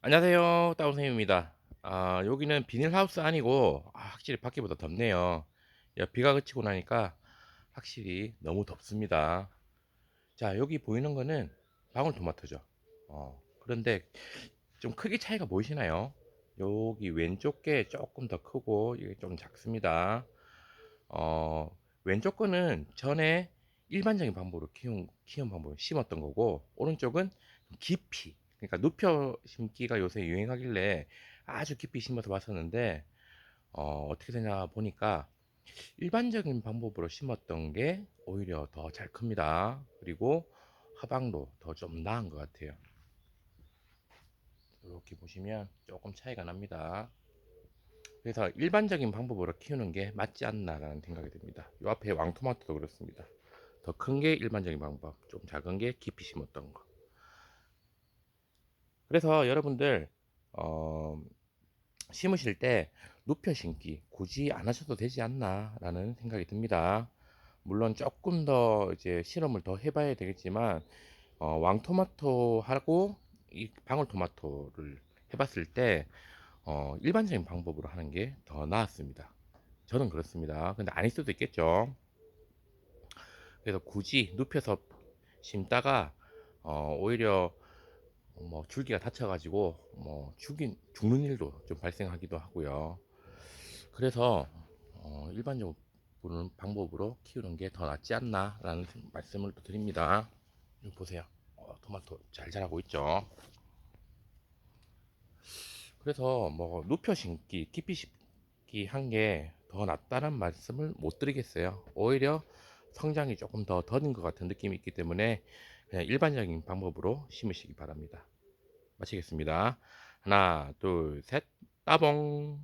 안녕하세요. 따운쌤입니다. 아, 여기는 비닐하우스 아니고, 아, 확실히 밖에보다 덥네요. 야, 비가 그치고 나니까 확실히 너무 덥습니다. 자, 여기 보이는 거는 방울토마토죠. 어, 그런데 좀 크기 차이가 보이시나요? 여기 왼쪽 게 조금 더 크고, 이게 좀 작습니다. 어, 왼쪽 거는 전에 일반적인 방법으로 키운, 키운 방법을 심었던 거고, 오른쪽은 깊이, 그러니까 눕혀 심기가 요새 유행하길래 아주 깊이 심어서 봤었는데, 어, 어떻게 되냐 보니까 일반적인 방법으로 심었던 게 오히려 더 잘 큽니다. 그리고 하방도 더 좀 나은 것 같아요. 이렇게 보시면 조금 차이가 납니다. 그래서 일반적인 방법으로 키우는 게 맞지 않나라는 생각이 듭니다. 이 앞에 왕토마토도 그렇습니다. 더 큰 게 일반적인 방법, 좀 작은 게 깊이 심었던 거. 그래서 여러분들 어, 심으실 때 눕혀 심기 굳이 안 하셔도 되지 않나라는 생각이 듭니다. 물론 조금 더 이제 실험을 더 해봐야 되겠지만 어, 왕토마토하고 이 방울토마토를 해봤을 때 어, 일반적인 방법으로 하는 게 더 나았습니다. 저는 그렇습니다. 근데 아닐 수도 있겠죠. 그래서 굳이 눕혀서 심다가 어, 오히려 뭐 줄기가 다쳐가지고 뭐 죽인 죽는 일도 좀 발생하기도 하고요. 그래서 어, 일반적으로 방법으로 키우는 게 더 낫지 않나라는 말씀을 또 드립니다. 보세요. 어, 토마토 잘 자라고 있죠. 그래서 뭐 눕혀 심기, 깊이 심기 한 게 더 낫다는 말씀을 못 드리겠어요. 오히려 성장이 조금 더 더딘 것 같은 느낌이 있기 때문에 그냥 일반적인 방법으로 심으시기 바랍니다. 마치겠습니다. 하나, 둘, 셋, 따봉!